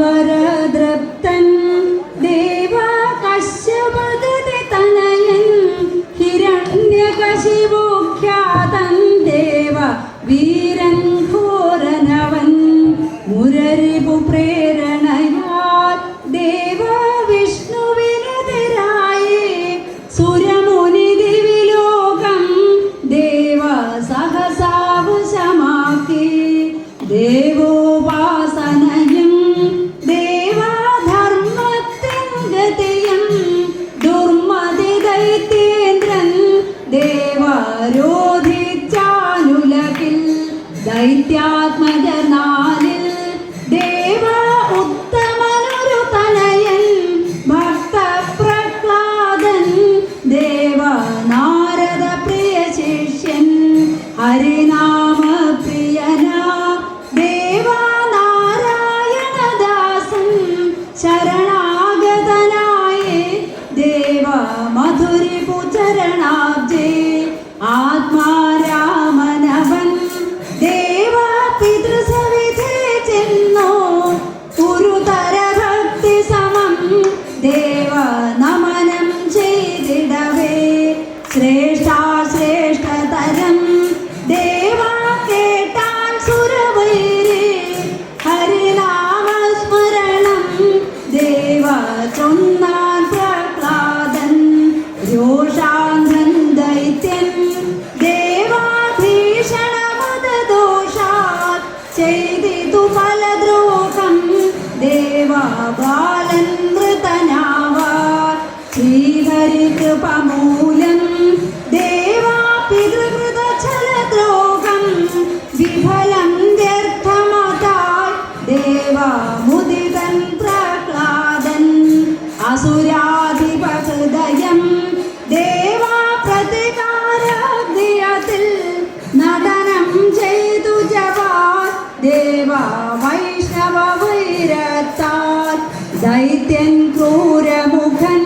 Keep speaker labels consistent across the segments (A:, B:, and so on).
A: വരദ്രപ്തൻ ദേവ കശ്യപദതി തനയൻ ഹിരണ്യകശിപുഖ്യാതൻ ദേവ വീരൻ ഘോരനവൻ മുരരിപു പ്രേരണയാൽ. ദേവ വിഷ്ണുവിനെതിരായി സുരമുനി ദിവിലോകം ദേവ സഹസാവശമാക്കി ദേവോപാസനയും ദൈത്യാത്മജനാലിൽ ദേവ ഉത്തമനൊരു തനയൻ ഭക്തപ്രഹ്ലാദൻ ദേവ നാരദ പ്രിയ ശിഷ്യൻ ഹരിനാമ പ്രിയന ദേവ നാരായണദാസൻ ശരണാഗതനായ ദേവ മധുരിപു ചെയ്തിതു ഫലദ്രോഹം ദേവ ബാലൻ മൃതനാവാൻ. ദൈത്യൻ ക്രൂരമുഖൻ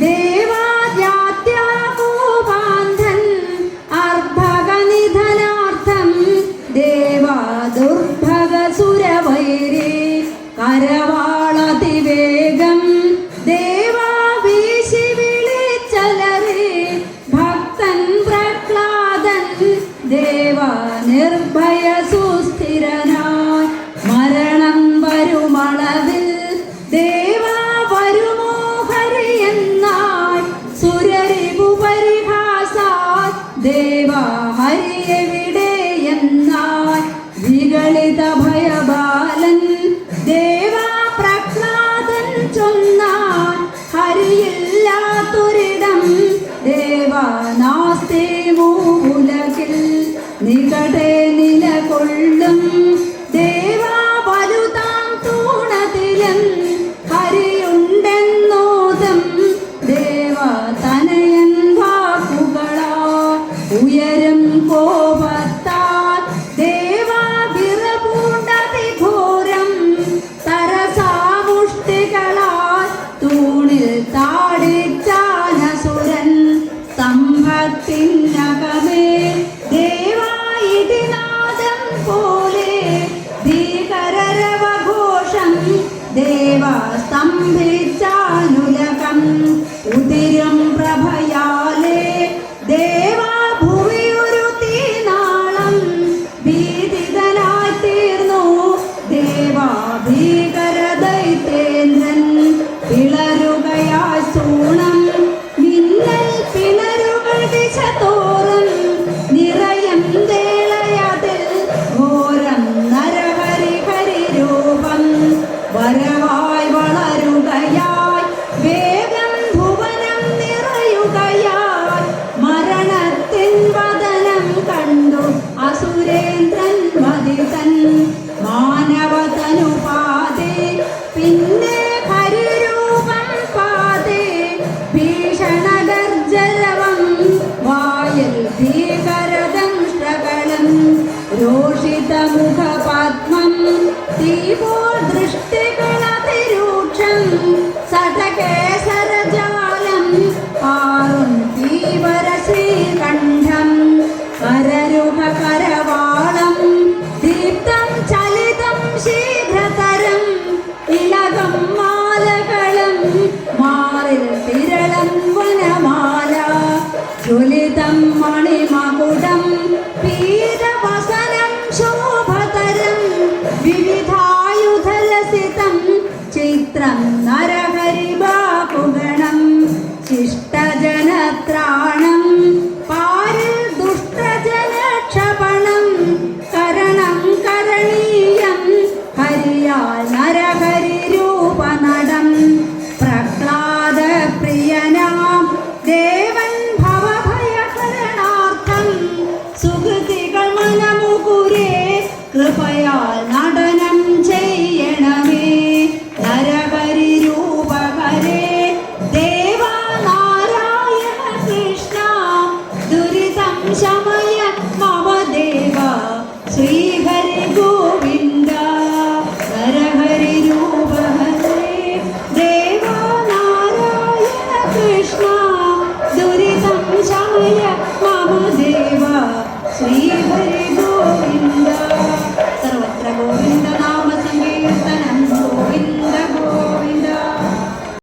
A: ദേവാജാത്യാകൂപാന്ധൻ അർഭകനിധനാർത്ഥം ദേവ ദുർഭഗസുരവൈരേ കരവാളതിവേഗം ദേവാ വീശി വിളിച്ചലരേ ഭക്തൻ പ്രഹ്ലാദൻ ദേവ നിർഭയ ദേവാ മരിയെവിടെ എന്നാൽ വികളിത ഭയഭാ ദേവ സംഭിച്ച मुखपद्मं दीपो दृष्टिगणतिरूक्षं सतकेसरजालम् आरुन्तीवरश्रीकण्ठम् कररुहकरवाणं दीप्तं चलितं शीघ्रतरम् इलगं मालकलं मालिल तिरलं वनमाला ज्वलितं मणिमकुटम् നരഹരിരൂപനടം. പ്രഹ്ലാദപ്രിയനാം ദേവൻ ഭവഭയഹരണാർത്ഥം. സുഹൃതികൾ മനമുകുരേ കൃപയാൽ